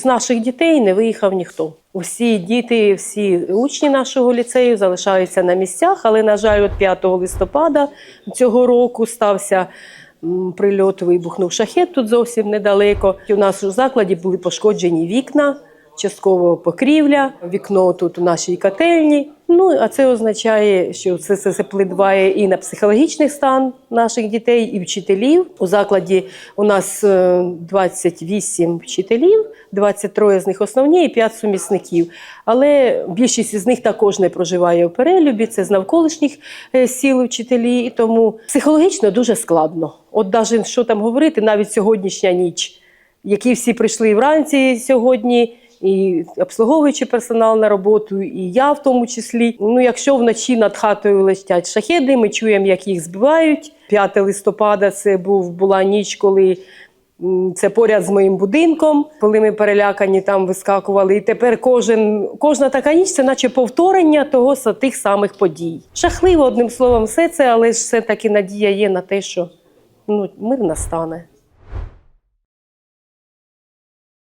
З наших дітей не виїхав ніхто. Усі діти, всі учні нашого ліцею залишаються на місцях, але, на жаль, от 5 листопада цього року стався прильот, вибухнув шахет тут зовсім недалеко. У нас у закладі були пошкоджені вікна, частково покрівля, вікно тут у нашій котельні. Ну, а це означає, що це, це, це і на психологічний стан наших дітей, і вчителів. У закладі у нас е, 28 вчителів, 23 з них основні і 5 сумісників. Але більшість з них також не проживає у перелюбі, це з навколишніх е, сіл вчителі, і тому психологічно дуже складно. От навіть що там говорити, навіть сьогоднішня ніч, які всі прийшли вранці сьогодні. І обслуговуючий персонал на роботу, і я в тому числі. Ну, якщо вночі над хатою летять шахеди, ми чуємо, як їх збивають. 5 листопада це був була ніч, коли це поряд з моїм будинком, коли ми перелякані там вискакували. І тепер кожен, кожна така ніч це наче повторення того тих самих подій. Жахливо, одним словом, все це, але ж все таки надія є на те, що ну, мир настане.